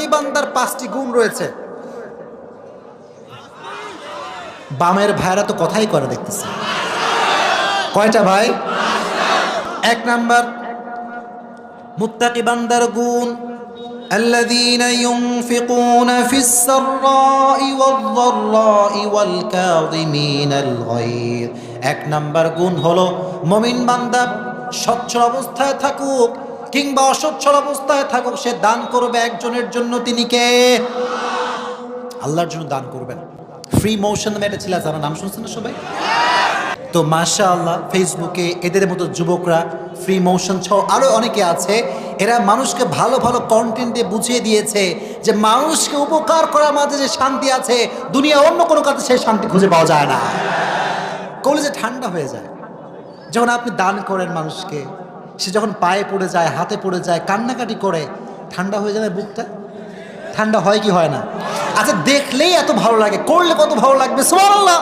মুত্তাকি বান্দার পাঁচটি গুণ রয়েছে বামের ভাইরা তো কথাই করে দেখতেছে কয়টা ভাই এক নাম্বার মুত্তাকি বান্দার গুণ الذين ينفقون في السراء والضراء والكاظمين الغيظ এক নাম্বার গুণ হলো মমিন বান্দা সচ্ছল অবস্থায় থাকুক কিংবা অসচ্ছল অবস্থায় থাকুক, সে দান করবে একজনের জন্য তিনি কে? আল্লাহর জন্য দান করবেন। ফ্রি মোশন নামে ছিল যারা নাম শুনছেন না সবাই? তো মাশা আল্লাহ ফেসবুকে এদের মতো যুবকরা ফ্রি মোশন সহ আরও অনেকে আছে, এরা মানুষকে ভালো ভালো কন্টেন্ট দিয়ে বুঝিয়ে দিয়েছে যে মানুষকে উপকার করার মাঝে যে শান্তি আছে, দুনিয়া অন্য কোনো কাজে সেই শান্তি খুঁজে পাওয়া যায় না। কলেজে ঠান্ডা হয়ে যায়, যখন আপনি দান করেন মানুষকে সে যখন পায়ে পড়ে যায়, হাতে পড়ে যায়, কান্নাকাটি করে, ঠান্ডা হয়ে যায় বুকটা? ঠান্ডা হয় কি হয় না? আচ্ছা দেখলেই এত ভালো লাগে, করলে কত ভালো লাগবে? সুবহানাল্লাহ!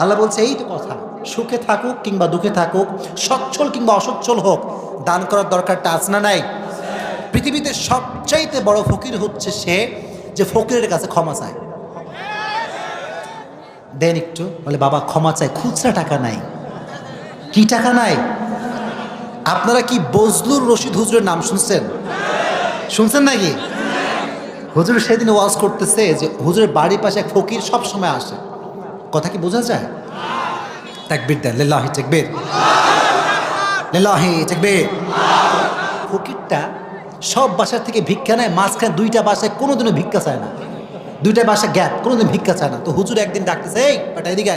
আল্লাহ বলছে, এই তো কথা। সুখে থাকুক কিংবা দুঃখে থাকুক, সচ্ছল কিংবা অসচ্ছল হোক, দান করার দরকারটা আছে না নাই? পৃথিবীতে সবচাইতে বড় ফকির হচ্ছে সে যে ফকিরের কাছে ক্ষমা চায়। দেন একটু, বলে, বাবা, ক্ষমা চায় খুচরা টাকা নাই। কি টাকা নাই? আপনারা কি বজলুর রশিদ হুজুরের নাম শুনছেন? শুনছেন নাকি? হুজুর সেদিন ওয়াজ করতেছে যে হুজুরের বাড়ির পাশে এক ফকির সব সময় আসে। কথা কি বোঝা যায়? তাকবীর দেন, লিল্লাহি তাকবীর। লিল্লাহি তাকবীর। ফকিরটা সব বাসার থেকে ভিক্ষা নেয়, মাঝখানে দুইটা বাসায় কোনোদিনও ভিক্ষা চায় না। দুইটা বাসা গ্যাপ, কোনোদিন ভিক্ষা চায় না। তো হুজুর একদিন ডাকতেছে, এই, বেটা এদিকে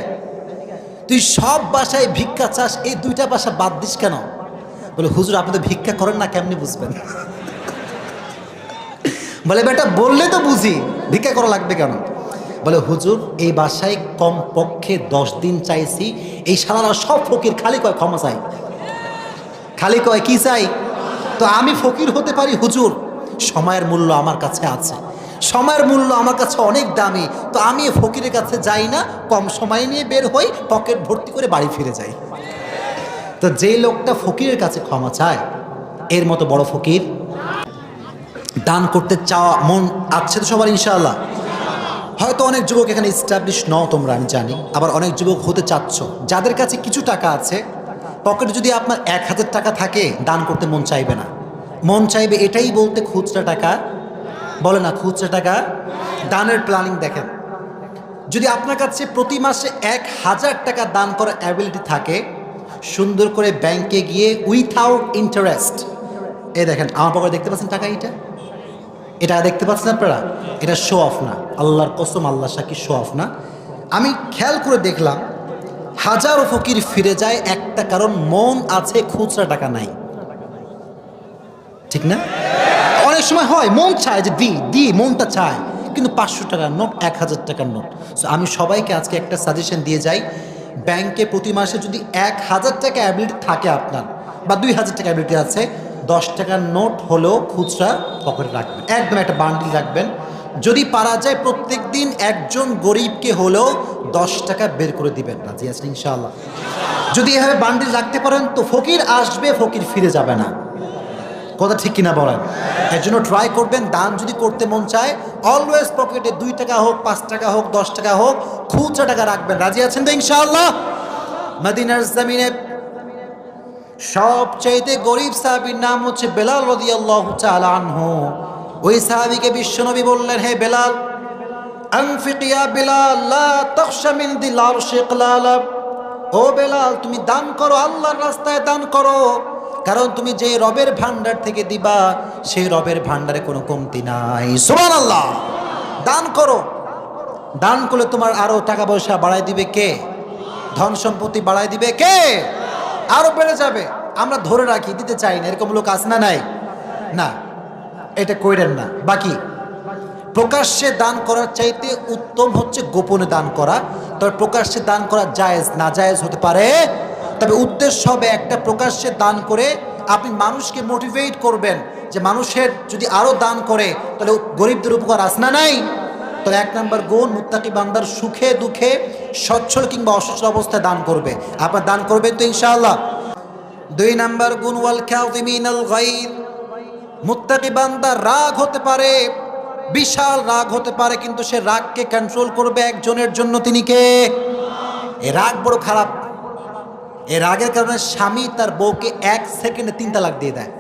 তুই সব বাসায় ভিক্ষা চাস, এই দুইটা বাসা বাদ দিস কেন? বলে, হুজুর, আপনি তো ভিক্ষা করেন না, কেমনি বুঝবেন? বলে, বেটা, বললে তো বুঝি, ভিক্ষা করা লাগবে কেন? বলে, হুজুর, এই বাসায় কম পক্ষে দশ দিন চাইছি, এই সালারা সব ফকির খালি কয়, ক্ষমা চাই। খালি কয়, কি চাই? তো আমি ফকির হতে পারি, হুজুর, সময়ের মূল্য আমার কাছে আছে। সময়ের মূল্য আমার কাছে অনেক দামি। তো আমি ফকিরের কাছে যাই না, কম সময় নিয়ে বের হই, পকেট ভর্তি করে বাড়ি ফিরে যাই। তো যে লোকটা ফকিরের কাছে ক্ষমা চায়, এর মতো বড় ফকির দান করতে চাওয়া মন আছে তো সবার, ইনশাআল্লাহ। হয়তো অনেক যুবক এখানে ইস্টাবলিশ নও তোমরা, আমি জানি। আবার অনেক যুবক হতে চাচ্ছ। যাদের কাছে কিছু টাকা আছে, পকেটে যদি আপনার এক হাজার টাকা থাকে, দান করতে মন চাইবে না। মন চাইবে এটাই বলতে খুচরা টাকা। বলে না, খুচরা টাকা। দানের প্ল্যানিং দেখেন। যদি আপনার কাছে প্রতি মাসে এক হাজার টাকা দান করার অ্যাবিলিটি থাকে সুন্দর করে ব্যাংকে গিয়ে উইথাউট ইন্টারেস্ট এ দেখেন, আমার পকেটে দেখতে পাচ্ছেন টাকা এটা এটা দেখতে পাচ্ছেন আপনারা? এটা শো অফ না। আল্লাহর কসম আল্লাহ সাকি শো অফ না। আমি খেয়াল করে দেখলাম, হাজারো ফকির ফিরে যায়, একটা কারণ মন আছে, খুচরা টাকা নাই। ঠিক না? অনেক সময় হয়, মন চায় যে দি দি মনটা চায়, কিন্তু পাঁচশো টাকার নোট, এক হাজার টাকার নোট। সো আমি সবাইকে আজকে একটা সাজেশন দিয়ে যাই ব্যাংকে প্রতি মাসে যদি এক হাজার টাকা অ্যাবিলিটি থাকে আপনার, বা দুই হাজার টাকা অ্যাবিলিটি আছে, দশ টাকার নোট হলেও খুচরা পকেটে রাখবেন, একদম একটা বান্ডিল রাখবেন। যদি পারা যায় প্রত্যেক দিন একজন গরিবকে হলেও দশ টাকা বের করে দিবেন রাজি আছেন ইনশাআল্লাহ। যদি এভাবে বান্ডিল রাখতে পারেন তো ফকির আসবে, ফকির ফিরে যাবে না। কথা ঠিক কিনা বলেন। এর জন্য ট্রাই করবেন দান যদি করতে মন চায় অলওয়েজ পকেটে দুই টাকা হোক, পাঁচ টাকা হোক, দশ টাকা হোক, খুচরা টাকা রাখবেন। রাজি আছেন তো ইনশাআল্লাহ? মদিনার জমিনে সবচাইতে গরিব সাহাবির নাম হচ্ছে বেলাল রদিয়াল্লাহু তাআলা আনহু। ওই সাহাবীকে বিশ্বনবী বললেন, হে বেলাল, আনফিক ইয়া বেলাল, লা তাখশা মিন দিল আরশি ইকলালা। ও বেলাল, তুমি দান করো, আল্লাহর রাস্তায় দান করো। কারণ তুমি যে রবের ভান্ডার থেকে দিবা, সেই রবের ভান্ডারে কোনো কমতি নাই। সুবহানাল্লাহ। দান করো। দান করলে তোমার আরও টাকা পয়সা বাড়াই দিবে কে? ধন সম্পত্তি বাড়াই দিবে কে? আরও বেড়ে যাবে। আমরা ধরে রাখি, দিতে চাই না। এরকম লোক আছে না নাই? না। এটা কইরেন না। বাকি? প্রকাশ্যে দান করার চাইতে উত্তম হচ্ছে গোপনে দান করা। তবে প্রকাশ্যে দান করা জায়েজ, না জায়েজ হতে পারে তবে উদ্দেশ্য হবে একটা প্রকাশ্যে দান করে আপনি মানুষকে মোটিভেট করবেন যে মানুষের যদি আরও দান করে, তাহলে গরিবদের উপকার আস না নাই? তাহলে এক নম্বর গুণ, মুত্তাকি বান্দার সুখে, দুঃখে, সচ্ছল কিংবা অসচ্ছল অবস্থায় দান করবে। আপনার দান করবেন তো ইনশাআল্লাহ। দুই নম্বর গুণ, ওয়াল কাযিমিনাল গায়র মুত্তাকি বান্দা রাগ হতে পারে, বিশাল রাগ হতে পারে, কিন্তু সে রাগকে কন্ট্রোল করবে একজনের জন্য তিনি কে? রাগ বড় খারাপ। এ রাগের কারণে স্বামী তার বউকে এক সেকেন্ডে তিন তালাক দিয়ে দেয়।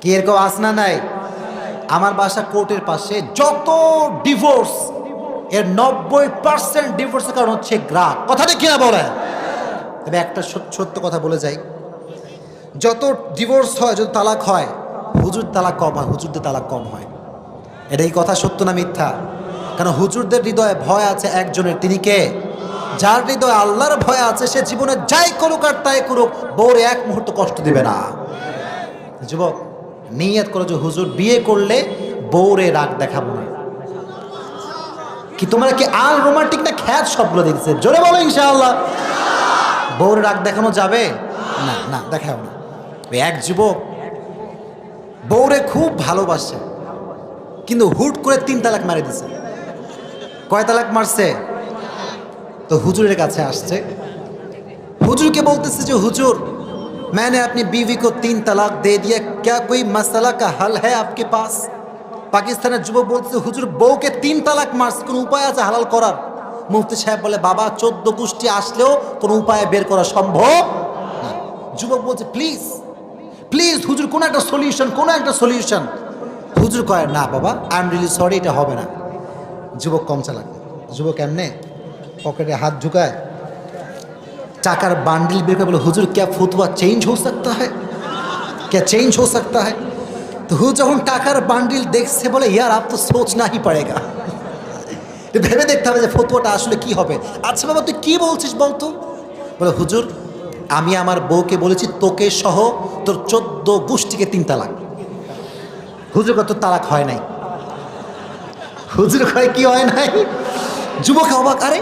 কি এরকম আসনা নাই? আমার বাসা কোর্টের পাশে যত ডিভোর্স এর নব্বই পার্সেন্ট ডিভোর্সের কারণ হচ্ছে গ্রাক কথা ঠিক কিনা বলে তবে একটা সত্য কথা বলে যাই। যত ডিভোর্স হয়, যত তালাক হয়, হুজুর তালাক কম হয়, হুজুরদের তালাক কম হয়। এটা এই কথা সত্য না মিথ্যা? কারণ হুজুরদের হৃদয়ে ভয় আছে একজনের, তিনি কে? যার হৃদয়ে আল্লাহর ভয় আছে, সে জীবনে যাই করুক আর তাই করুক, বউরে এক মুহূর্ত কষ্ট দিবে না। যুবক, নিয়ত করো যে হুজুর, বিয়ে করলে বউরে রাগ দেখাবো না। কি তোমরা কি আল রোমান্টিক না খ্যাত সবগুলো দেখছে? জোরে বলো ইনশাআল্লাহ। বউর রাগ দেখানো যাবে? না না, দেখাও না। ওই এক যুবক, বউরে খুব ভালোবাসে, কিন্তু হুট করে তিন তালাক মারি দিছে। কয় তালাক মারছে? তো হুজুরের কাছে আসছে হুজুরকে বলতেছে যে হুজুর मैंने अपनी बीवी को तीन तलाक दे दिया क्या कोई मसला का हल है आपके पास পাকিস্তানের যুবক বলতেছে হুজুর বউকে তিন তালাক মারছে কোনো উপায় আছে হালাল করার মুফতি সাহেব বলে বাবা চোদ্দ গোষ্ঠী আসলেও কোনো উপায় বের করা সম্ভব না যুবক বলছে প্লিজ প্লিজ হুজুর কোনো একটা সলিউশন কোনো একটা সলিউশন হুজুর কয় না বাবা আই এম রিলি সরি এটা হবে না যুবক কম চালাক যুবক এমনে পকেটে হাত ঢুকায় টাকার বান্ডিল বের করে বলে, হুজুর, ক্যা ফুতুয়া চেঞ্জ হো সকতা হ্যাঁ ক্যা চেঞ্জ হো সকতা হ্যাঁ তো হুজুর যখন টাকার বান্ডিল দেখছে বলে, ইয়ার, আপ তো সোচ নাহি পড়েগা ভেবে দেখতে হবে যে ফতুয়াটা আসলে কি হবে। আচ্ছা বাবা, তুই কী বলছিস বলতো? বলে, হুজুর, আমি আমার বউকে বলেছি, তোকে সহ তোর চোদ্দ গোষ্ঠীকে তিন তালাক। হুজুর তোর তালাক হয় নাই। হুজুর কয়, কি হয় নাই? যুবক অবাক, আরে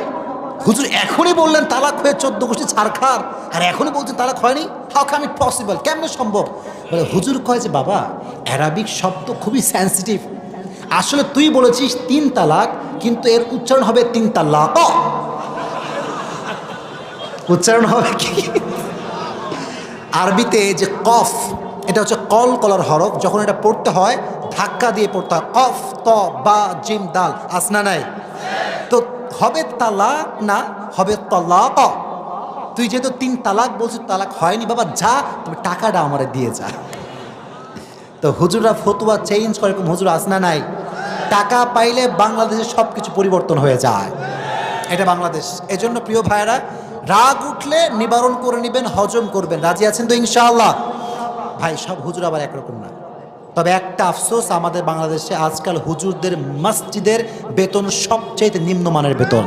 হুজুর এখনই বললেন তালাক হয়ে চোদ্দ গোষ্ঠী ছাড়খার আর এখনই বলছেন তালাক হয়নি? হাউ ক্যান ইট পসিবল কেমন সম্ভব? বলে, হুজুর কয় যে, বাবা অ্যারাবিক শব্দ খুবই সেন্সিটিভ আসলে তুই বলেছিস তিন তালাক, কিন্তু এর উচ্চারণ হবে তিন তালাক। উচ্চারণ হবে কি? আরবিতে যে কফ, এটা হচ্ছে কল কলার হরফ, যখন এটা পড়তে হয়, ধাক্কা দিয়ে পড়তে হয়। কফ, ত, বা, জিম, দাল। আসনা নাই? তো হবে তালাক না হবে তলাক। তুই যেহেতু তিন তালাক বলছিস, তালাক হয়নি। বাবা, যা তুমি টাকাটা আমারে দিয়ে যা। তো হুজুররা ফতুয়া চেঞ্জ করে, এরকম হুজুর আসনা নাই? টাকা পাইলে বাংলাদেশে সব কিছু পরিবর্তন হয়ে যায়। এটা বাংলাদেশ। এজন্য প্রিয় ভাইরা রাগ উঠলে নিবারণ করে নেবেন, হজম করবেন। রাজি আছেন তো ইনশাআল্লাহ? ভাই, সব হুজুর আবার একরকম না। তবে একটা আফসোস, আমাদের বাংলাদেশে আজকাল হুজুরদের মসজিদের বেতন সবচেয়ে নিম্নমানের বেতন।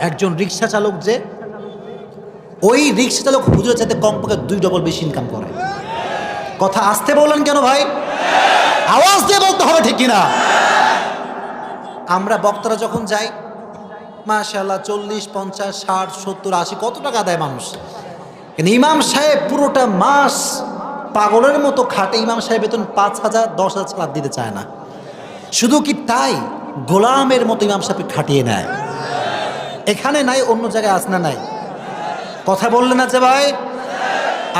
একজন রিক্সা চালক যে, ওই রিক্সা চালক হুজুরের চাইতে কমপক্ষে দুই ডবল বেশি ইনকাম করে। কথা আসতে বললেন কেন ভাই? আওয়াজ দিয়ে বলতে হবে ঠিক কিনা? আমরা বক্তারা যখন যাই মাশাল্লাহ চল্লিশ, পঞ্চাশ, ষাট, সত্তর, আশি, কত টাকা দেয় মানুষ? কিন্তু ইমাম সাহেব পুরোটা মাস পাগলের মতো খাটে ইমাম সাহেব বেতন পাঁচ হাজার, দশ হাজার ছাড়া দিতে চায় না। শুধু কি তাই গোলামের মতো ইমাম সাহেব খাটিয়ে নেয়? এখানে নাই, অন্য জায়গায় আসনা নাই? কথা বললেন না যে ভাই?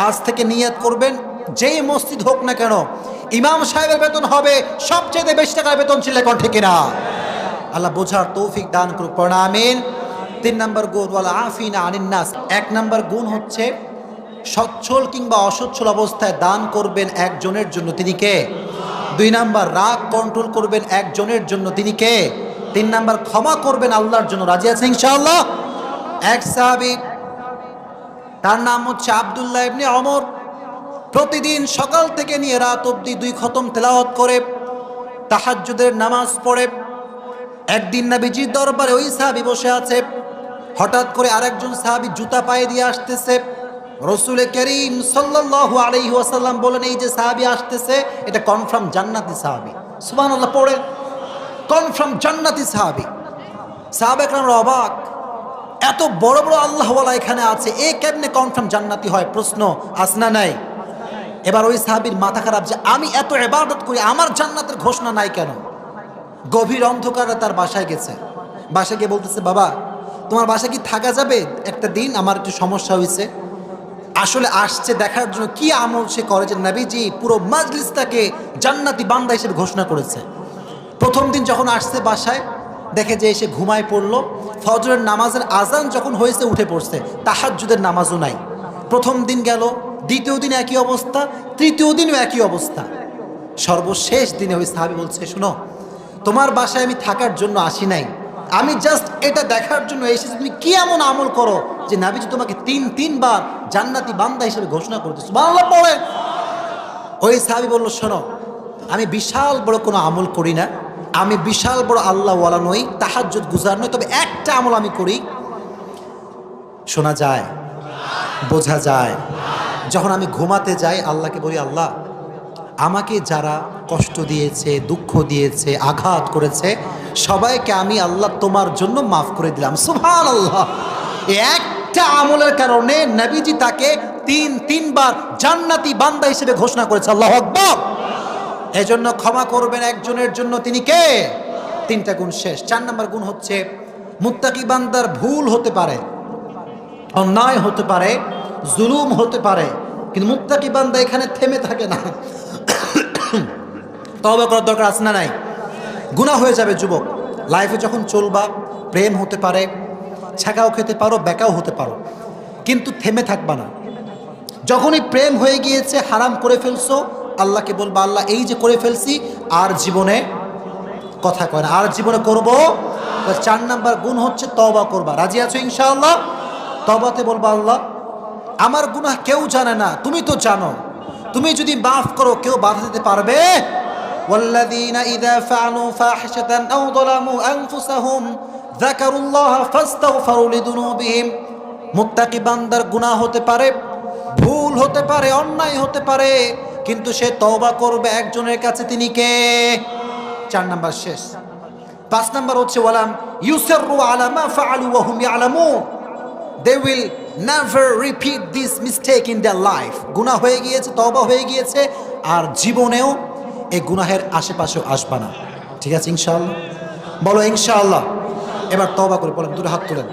আজ থেকে নিয়াত করবেন, যেই মসজিদ হোক না কেন, ইমাম সাহেবের বেতন হবে সবচেয়ে বেশি টাকার বেতন ছিল এখন ঠিক না আল্লাহ বোঝার তৌফিক দান করুক প্রণামিন তিন নম্বর গুণ আফিনা আনিন্নাস এক নম্বর গুণ হচ্ছে সচ্ছল কিংবা অসচ্ছল অবস্থায় দান করবেন একজনের জন্য তিনি কে? দুই নাম্বার, রাগ কন্ট্রোল করবেন একজনের জন্য তিনি কে? তিন নাম্বার, ক্ষমা করবেন আল্লাহর জন্য। রাজি আছে ইনশাআল্লাহ? এক সাহাবি, তার নাম হচ্ছে আবদুল্লাহ ইবনে অমর প্রতিদিন সকাল থেকে নিয়ে রাত অবধি দুই খতম তেলাওয়াত করে, তাহাজ্জুদের নামাজ পড়ে। একদিন নাবিজির দরবারে ওই সাহাবি বসে আছে। হঠাৎ করে আরেকজন সাহাবি জুতা পায়ে দিয়ে আসতেছে। রসুলে করিম সাল্লাল্লাহু আলাইহি ওয়াসাল্লাম বলেন, এই যে সাহাবি আসতেছে, এটা কনফার্ম জান্নাতি সাহাবি। সুবহানাল্লাহ পড়ে কনফার্ম জান্নাতি সাহাবি। সাহাবেকরাম অবাক। এত বড় বড় আল্লাহওয়ালা এখানে আছে, এ কেমনে কনফার্ম জান্নাতি হয়? প্রশ্ন আসনা নাই? এবার ওই সাহাবির মাথা খারাপ যে আমি এত এবাদত করি, আমার জান্নাতের ঘোষণা নাই কেন? গভীর অন্ধকারে তার বাসায় গেছে। বাসায় গিয়ে বলতেছে, বাবা, তোমার বাসায় কি থাকা যাবে? একটা দিন আমার একটু সমস্যা হয়েছে। আসলে আসছে দেখার জন্য কি আমল সে করে যে নবীজি পুরো মাজলিসটাকে জান্নাতি বান্দা হিসেবে ঘোষণা করেছে। প্রথম দিন যখন আসছে বাসায়, দেখে যে এসে ঘুমায় পড়ল, ফজরের নামাজের আজান যখন হয়েছে উঠে পড়ছে, তাহাজ্জুদের নামাজও নাই। প্রথম দিন গেল, দ্বিতীয় দিন একই অবস্থা, তৃতীয় দিনও একই অবস্থা। সর্বশেষ দিনে ওই সাহাবি বলছে, শোনো, তোমার বাসায় আমি থাকার জন্য আসি নাই। আমি জাস্ট এটা দেখার জন্য এসেছি, তুমি কি এমন আমল করো যে নাবিজি তোমাকে তিন, তিনবার জান্নাতি বান্দা হিসেবে ঘোষণা করতেছো বাংলা পড়ে ওই সাহাবি বলল, শোনো, আমি বিশাল বড় কোনো আমল করি না। আমি বিশাল বড় আল্লাহওয়ালা নই, তাহাজ্জুদ গুজার নই, তবে একটা আমল আমি করি। শোনা যায়, বোঝা যায়, যখন আমি ঘুমাতে যাই, আল্লাহকে বলি, আল্লাহ, আমাকে যারা কষ্ট দিয়েছে, দুঃখ দিয়েছে, আঘাত করেছে সবাইকে আমি আল্লাহ তোমার জন্য মাফ করে দিলাম। সুভান আল্লাহ একটা আমলের কারণে নবীজি তাকে তিন, তিনবার জান্নাতি বান্দা হিসেবে ঘোষণা করেছে। আল্লাহ আকবর। এজন্য ক্ষমা করবেন একজনের জন্য তিনি কে? তিনটা গুণ শেষ। চার নম্বর গুণ হচ্ছে, মুত্তাকি বান্দার ভুল হতে পারে, অন্যায় হতে পারে, জুলুম হতে পারে, কিন্তু মুত্তাকি বান্দা এখানে থেমে থাকে না। তবে করার দরকার আছে না নাই? গুণা হয়ে যাবে যুবক। লাইফে যখন চলবা, প্রেম হতে পারে ছাকাও খেতে পারো, বেকাও হতে পারো। কিন্তু থেমে থাকবা না। যখনই প্রেম হয়ে গিয়েছে, হারাম করে ফেলছো, আল্লাহকে বলবা, আল্লাহ, এই যে করে ফেলছি, আর জীবনে কথা কয় না। আর জীবনে করব? চার নাম্বার গুণ হচ্ছে তবা করবা। রাজি আছো ইনশাআল্লাহ? তবাতে বলবা, আল্লাহ, আমার গুনাহ কেউ জানে না। তুমি তো জানো। তুমি যদি মাফ করো, কেউ বাধা দিতে পারবে? والذين إذا فعلوا فاحشة أو ظلموا أنفسهم ذكروا الله فاستغفروا لذنوبهم মুত্তাকি বান্দার গুনাহ হতে পারে ভুল হতে পারে অন্যায় হতে পারে কিন্তু সে তওবা করবে একজনের কাছে তিনি কে চার নাম্বার শেষ পাঁচ নাম্বার হচ্ছে ওয়ালাম ইউসাররু আলা মা ফাআলু ওয়া হুম ইয়ালামুন they will never repeat this mistake in their life গুনাহ হয়ে গিয়েছে তওবা হয়ে গিয়েছে আর জীবনেও এই গুনাহের আশেপাশেও আসবা না। ঠিক আছে, ইনশাআল্লাহ? বলো, ইনশাআল্লাহ। এবার তবা করে বলেন, দুটো হাত তুলেন।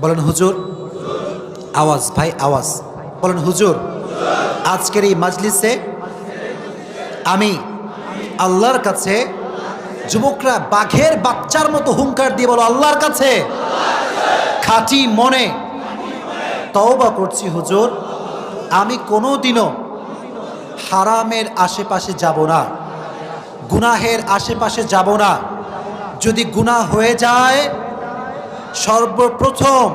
বলেন, হুজুর। আওয়াজ, ভাই, আওয়াজ। বলেন, হুজুর, আজকের এই মাজলিসে আমি আল্লাহর কাছে যুবকরা বাঘের বাচ্চার মতো হুঙ্কার দিয়ে বলো, আল্লাহর কাছে। খাঁটি মনে তওবা করছি, হুজুর। আমি কোনো দিনও হারামের আশেপাশে যাব না। গুনাহের আশেপাশে যাব না। যদি গুনাহ হয়ে যায়, সর্বপ্রথম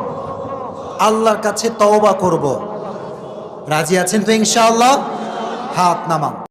আল্লাহর কাছে তওবা করব। রাজি আছেন তো ইনশাআল্লাহ? হাত নামান